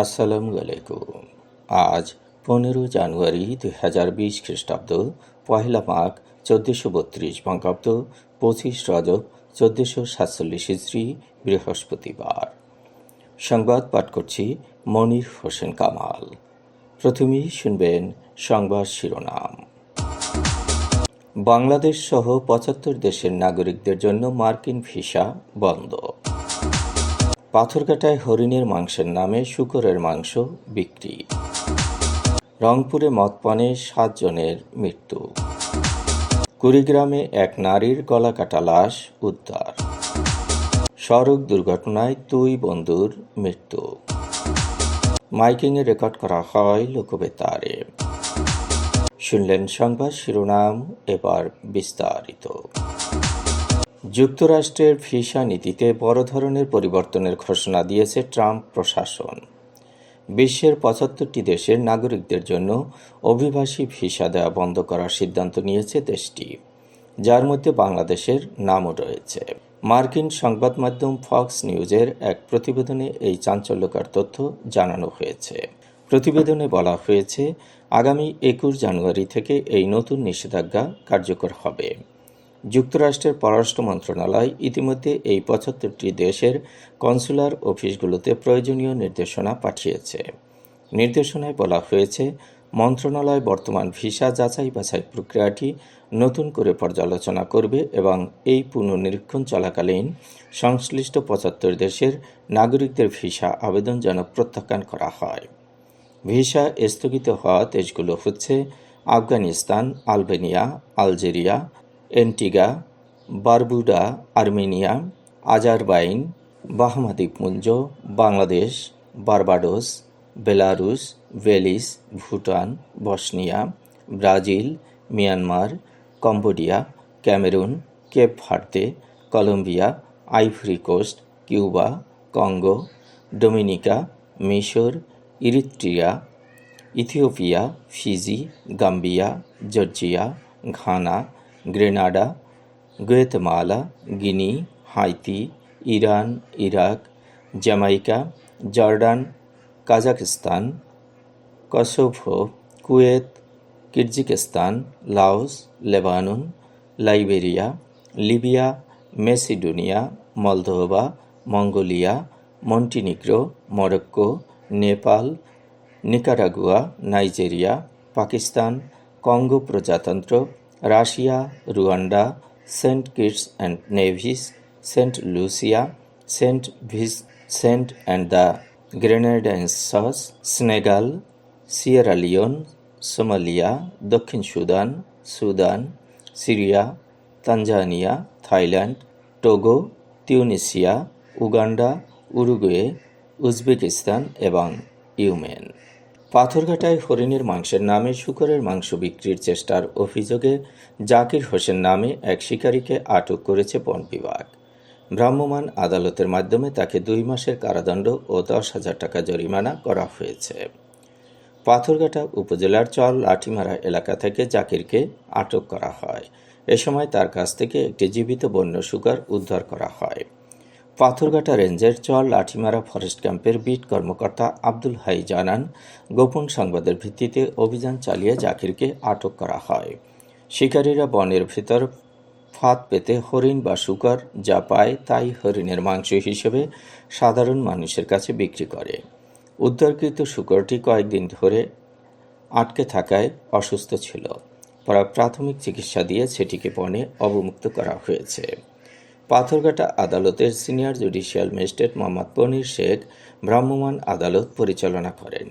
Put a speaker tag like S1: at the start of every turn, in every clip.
S1: আসসালামু আলাইকুম আজ পনেরো জানুয়ারি দুই হাজার বিশ খ্রিস্টাব্দ পহেলা মাঘ চোদ্দোশো বত্রিশ বঙ্গাব্দ পঁচিশ রজব চোদ্দোশো সাতচল্লিশ শ্রী বৃহস্পতিবার সংবাদ পাঠ করছি মনির হোসেন কামাল প্রথমেই শুনবেন সংবাদ শিরোনাম বাংলাদেশ সহ পঁচাত্তর দেশের নাগরিকদের জন্য মার্কিন ভিসা বন্ধ পাথরঘাটায় হরিণের মাংসের নামে শুকরের মাংস বিক্রি রংপুরে মদপানে সাতজনের মৃত্যু কুড়িগ্রামে এক নারীর গলা কাটা লাশ উদ্ধার সড়ক দুর্ঘটনায় দুই বন্ধুর মৃত্যু মাইকিংয়ে রেকর্ড করা হয় লোকবেতারে শুনলেন সংবাদ শিরোনাম এবার বিস্তারিত যুক্তরাষ্ট্রের ভিসা নীতিতে বড় ধরনের পরিবর্তনের ঘোষণা দিয়েছে ট্রাম্প প্রশাসন বিশ্বের পঁচাত্তরটি দেশের নাগরিকদের জন্য অভিবাসী ভিসা দেওয়া বন্ধ করার সিদ্ধান্ত নিয়েছে দেশটি যার মধ্যে বাংলাদেশের নামও রয়েছে মার্কিন সংবাদ মাধ্যম ফক্স নিউজের এক প্রতিবেদনে এই চাঞ্চল্যকর তথ্য জানানো হয়েছে প্রতিবেদনে বলা হয়েছে আগামী একুশ জানুয়ারি থেকে এই নতুন নিষেধাজ্ঞা কার্যকর হবে যুক্তরাষ্ট্রের পররাষ্ট্র মন্ত্রণালয় ইতিমধ্যে এই পঁচাত্তরটি দেশের কনসুলার অফিসগুলোতে প্রয়োজনীয় নির্দেশনা পাঠিয়েছে নির্দেশনায় বলা হয়েছে মন্ত্রণালয় বর্তমান ভিসা যাচাই বাছাই প্রক্রিয়াটি নতুন করে পর্যালোচনা করবে এবং এই পুনর্নিরীক্ষণ চলাকালীন সংশ্লিষ্ট পঁচাত্তর দেশের নাগরিকদের ভিসা আবেদন যেন প্রত্যাখ্যান করা হয় ভিসা স্থগিত হওয়া দেশগুলো হচ্ছে Afghanistan Albania Algeria Antigua Barbuda Armenia Azerbaijan Bahama দ্বীপপুঞ্জ Bangladesh Barbados Belarus Belize Bhutan Bosnia Brazil Myanmar Cambodia Cameroon Cape Verde Colombia Ivory Coast Cuba Congo Dominica মিশর Eritrea Ethiopia Fiji Gambia Georgia Ghana Grenada Guatemala Guinea Haiti Iran Iraq Jamaica Jordan Kazakhstan Kosovo Kuwait Kyrgyzstan Laos Lebanon Liberia Libya Macedonia Moldova Mongolia Montenegro Morocco Nepal Nicaragua Nigeria Pakistan Congo প্রজাতন্ত্র Russia Rwanda Saint Kitts and Nevis Saint Lucia Saint ভিস Saint and the সস Senegal Sierra Leone Somalia দক্ষিণ Sudan Sudan Syria Tanzania Thailand Togo Tunisia Uganda Uruguay Uzbekistan এবং Yemen পাথরঘাটায় হরিণের মাংসের নামে শুকরের মাংস বিক্রির চেষ্টার অভিযোগে জাকির হোসেন নামে এক শিকারীকে আটক করেছে বন বিভাগ ভ্রাম্যমাণ আদালতের মাধ্যমে তাকে দুই মাসের কারাদণ্ড ও দশ হাজার টাকা জরিমানা করা হয়েছে পাথরঘাটা উপজেলার চল লাঠিমারা এলাকা থেকে জাকিরকে আটক করা হয় এ সময় তার কাছ থেকে একটি জীবিত বন্য শুকার উদ্ধার করা হয় পাথরঘাটা রেঞ্জের চল লাঠিমারা ফরেস্ট ক্যাম্পের বিট কর্মকর্তা আব্দুল হাই জানান গোপন সংবাদের ভিত্তিতে অভিযান চালিয়ে জাকিরকে আটক করা হয় শিকারীরা বনের ভেতর ফাঁদ পেতে হরিণ বা শুকর যা পায় তাই হরিণের মাংস হিসেবে সাধারণ মানুষের কাছে বিক্রি করে উদ্ধারকৃত শুকরটি কয়েকদিন ধরে আটকে থাকায় অসুস্থ ছিল প্রাথমিক চিকিৎসা দিয়ে সেটিকে বনে অবমুক্ত করা হয়েছে পাথরঘাটা আদালতের senior judicial magistrate Mohammad Panir Sheikh ভ্রাম্যমাণ আদালত পরিচালনা করেন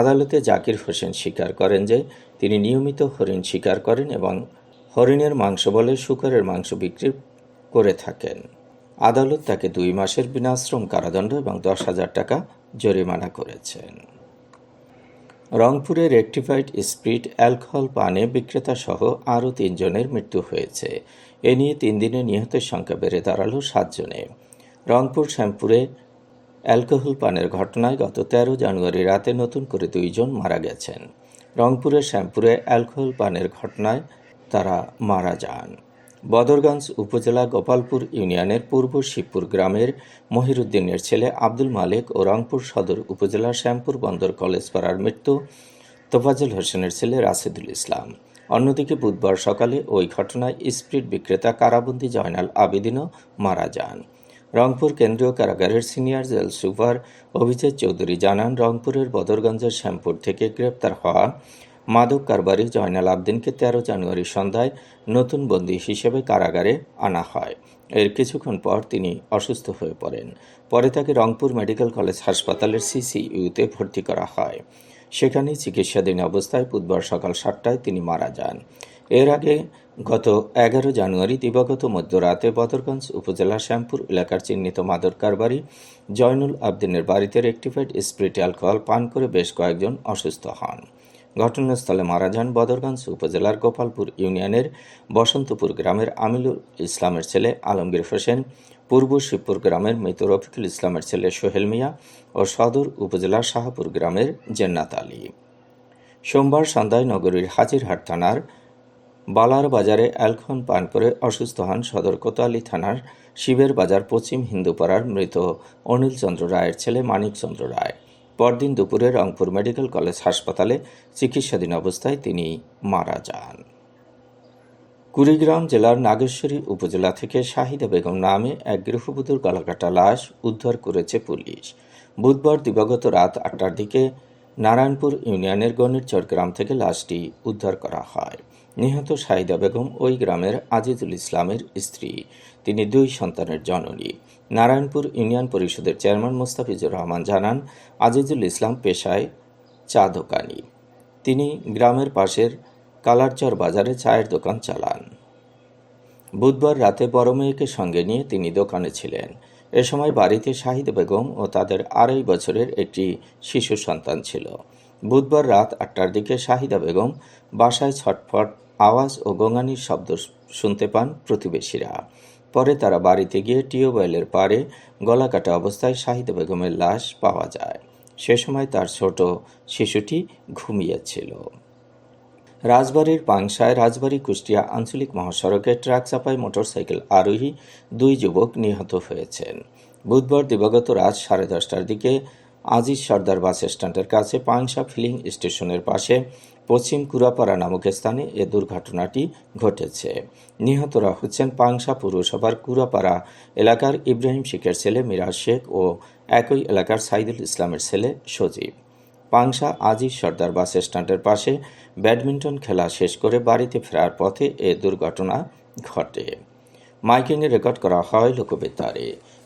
S1: আদালতে জাকির হোসেন স্বীকার করেন যে তিনি নিয়মিত হরিণ শিকার করেন এবং হরিণের মাংস বলে শুকরের মাংস বিক্রি করে থাকেন আদালত তাকে দুই মাসের বিনাশ্রম কারাদণ্ড এবং দশ হাজার টাকা জরিমানা করেছেন রংপুরে রেক্টিফাইড স্প্রিট অ্যালকোহল পানে বিক্রেতা সহ আরও তিনজনের মৃত্যু হয়েছে এ নিয়ে তিন দিনে নিহতের সংখ্যা বেড়ে দাঁড়ালো সাতজনে রংপুর শ্যামপুরে অ্যালকোহল পানের ঘটনায় গত তেরো জানুয়ারি রাতে নতুন করে দুইজন মারা গেছেন রংপুরের শ্যামপুরে অ্যালকোহল পানের ঘটনায় তারা মারা যান বদরগঞ্জ উপজেলা গোপালপুর ইউনিয়নের পূর্ব শিবপুর গ্রামের মহিরুদ্দিনের ছেলে আব্দুল মালিক ও রংপুর সদর উপজেলার শ্যামপুর বন্দর কলেজ পাড়ার মৃত্যু তোফাজুল হোসেনের ছেলে রাশিদুল ইসলাম অন্যদিকে বুধবার সকালে ওই ঘটনায় স্প্রিট বিক্রেতা কারাবন্দি জয়নাল আবেদিনও মারা যান রংপুর কেন্দ্রীয় কারাগারের senior jail super Abhijit Chowdhury জানান রংপুরের বদরগঞ্জের শ্যামপুর থেকে গ্রেপ্তার হওয়া মাদক কারবারি জয়নাল আবদিনকে তেরো জানুয়ারি সন্ধ্যায় নতুন বন্দী হিসেবে কারাগারে আনা হয় এর কিছুক্ষণ পর তিনি অসুস্থ হয়ে পড়েন পরে তাকে রংপুর মেডিকেল কলেজ হাসপাতালের সিসিইউতে ভর্তি করা হয় সেখানেই চিকিৎসাধীন অবস্থায় বুধবার সকাল সাতটায় তিনি মারা যান এর আগে গত এগারো জানুয়ারি দিবাগত মধ্যরাতে বদরগঞ্জ উপজেলার শ্যামপুর এলাকার চিহ্নিত মাদক কারবারি জয়নুল আবদিনের বাড়িতে রেক্টিফাইড স্প্রিট অ্যালকোহল পান করে বেশ কয়েকজন অসুস্থ হন ঘটনাস্থলে মারা যান বদরগঞ্জ উপজেলার গোপালপুর ইউনিয়নের বসন্তপুর গ্রামের আমিলুর ইসলামের ছেলে আলমগীর হোসেন পূর্ব শিবপুর গ্রামের মৃত রফিকুল ইসলামের ছেলে সোহেল মিয়া ও সদর উপজেলার শাহাপুর গ্রামের জেন্নাত আলী সোমবার সন্ধ্যায় নগরীর হাজিরহাট থানার বালার বাজারে অ্যালখন পান করে অসুস্থ হন সদর কোতালি থানার শিবের বাজার পশ্চিম হিন্দুপাড়ার মৃত অনিল চন্দ্র রায়ের ছেলে মানিক চন্দ্র রায় পরদিন দুপুরে রংপুর মেডিকেল কলেজ হাসপাতালে চিকিৎসাধীন অবস্থায় তিনি মারা যান কুড়িগ্রাম জেলার নাগেশ্বরী উপজেলা থেকে শাহিদা বেগম নামে এক গৃহবধূর গলাকাটা লাশ উদ্ধার করেছে পুলিশ বুধবার দিবাগত রাত আটটার দিকে নারায়ণপুর ইউনিয়নের গণিরচর গ্রাম থেকে লাশটি উদ্ধার করা হয় নিহত শাহিদা বেগম ওই গ্রামের আজিজুল ইসলামের স্ত্রী তিনি দুই সন্তানের জননী নারায়ণপুর ইউনিয়ন পরিষদের চেয়ারম্যান মোস্তাফিজুর রহমান জানান আজিজুল ইসলাম পেশায় চা দোকানি তিনি গ্রামের পাশের কালারচর বাজারে চায়ের দোকান চালান বুধবার রাতে বড় মেয়েকে সঙ্গে নিয়ে তিনি দোকানে ছিলেন এ সময় বাড়িতে শাহিদ বেগম ও তাদের আড়াই বছরের একটি শিশু সন্তান ছিল বুধবার রাত আটটার দিকে শাহিদা বেগম বাসায় ছটফট আওয়াজ ও গঙানির শব্দ শুনতে পান প্রতিবেশীরা পরে তারা বাড়িতে গিয়ে টিউবওয়েলের পাড়ে গলা কাটা অবস্থায় শাহিদা বেগমের লাশ পাওয়া যায় সে সময় তার ছোট শিশুটি ঘুমিয়েছিল রাজবাড়ির পাংশায় রাজবাড়ি কুষ্টিয়া আঞ্চলিক মহাসড়কে ট্রাক চাপায় মোটরসাইকেল আরোহী দুই যুবক নিহত হয়েছেন বুধবার দিবাগত রাত সাড়ে দশটার দিকে আজিজ সর্দার বাস স্ট্যান্ডের কাছে পাংশা ফিলিং স্টেশনের পাশে পশ্চিম কুরাপাড়া নামক স্থানে এ দুর্ঘটনাটি ঘটেছে নিহতরা হচ্ছেন পাংশা পৌরসভার কুরাপাড়া এলাকার ইব্রাহিম শেখের ছেলে মিরাজ শেখ ও একই এলাকার সাইদুল ইসলামের ছেলে সজীব পাংশা আজিজ সর্দার বাস স্ট্যান্ডের পাশে ব্যাডমিন্টন খেলা শেষ করে বাড়িতে ফেরার পথে এ দুর্ঘটনা ঘটে মাইকিংয়ে রেকর্ড করা হয় লোকবেতারে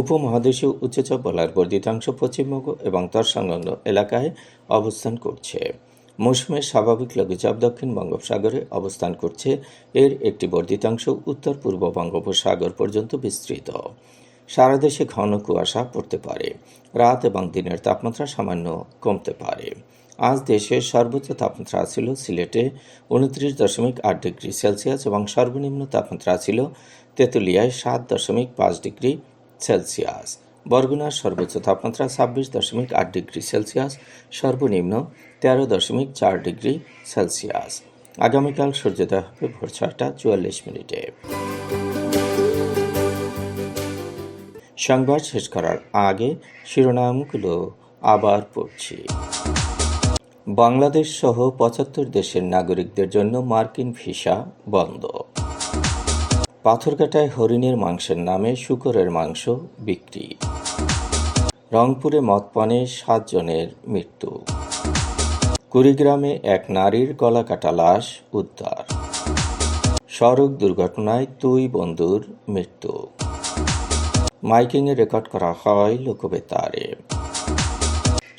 S1: উপমহাদেশে উচ্চচাপ বলার বর্ধিতাংশ পশ্চিমবঙ্গ এবং তার সংলগ্ন এলাকায় অবস্থান করছে মৌসুমের স্বাভাবিক লঘুচাপ দক্ষিণ বঙ্গোপসাগরে অবস্থান করছে এর একটি বর্ধিতাংশ উত্তর পূর্ব বঙ্গোপসাগর পর্যন্ত বিস্তৃত সারা দেশে ঘন কুয়াশা পড়তে পারে রাত এবং দিনের তাপমাত্রা সামান্য কমতে পারে আজ দেশের সর্বোচ্চ তাপমাত্রা ছিল সিলেটে উনত্রিশ দশমিক আট ডিগ্রি সেলসিয়াস এবং সর্বনিম্ন তাপমাত্রা ছিল তেঁতুলিয়ায় সাত দশমিক পাঁচ ডিগ্রি সেলসিয়াস বরগুনার সর্বোচ্চ তাপমাত্রা ছাব্বিশ দশমিক আট ডিগ্রি সেলসিয়াস সর্বনিম্ন তেরো দশমিক চার ডিগ্রি সেলসিয়াস আগামীকাল সূর্যোদয় হবে ভোর ছয়টা চুয়াল্লিশ মিনিটে সংবাদ শেষ করার আগে শিরোনামগুলো আবার পড়ছি বাংলাদেশ সহ পঁচাত্তর দেশের নাগরিকদের জন্য মার্কিন ভিসা বন্ধ পাথরঘাটায় হরিণের মাংসের নামে শুকরের মাংস বিক্রি রংপুরে মদপানে সাতজনের মৃত্যু কুড়িগ্রামে এক নারীর গলা কাটা লাশ উদ্ধার সড়ক দুর্ঘটনায় দুই বন্ধুর মৃত্যু মাইকিংয়ে রেকর্ড করা হয় লোকবেতারে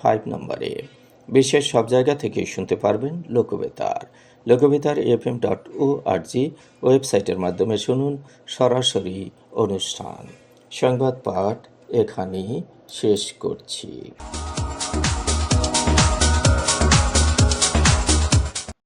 S1: ফাইভ নম্বরে বিশ্বের সব জায়গা থেকেই শুনতে পারবেন Lokbetar Lokbetar F M dot O R G ওয়েবসাইটের মাধ্যমে শুনুন সরাসরি অনুষ্ঠান সংবাদ পাঠ এখানেই শেষ করছি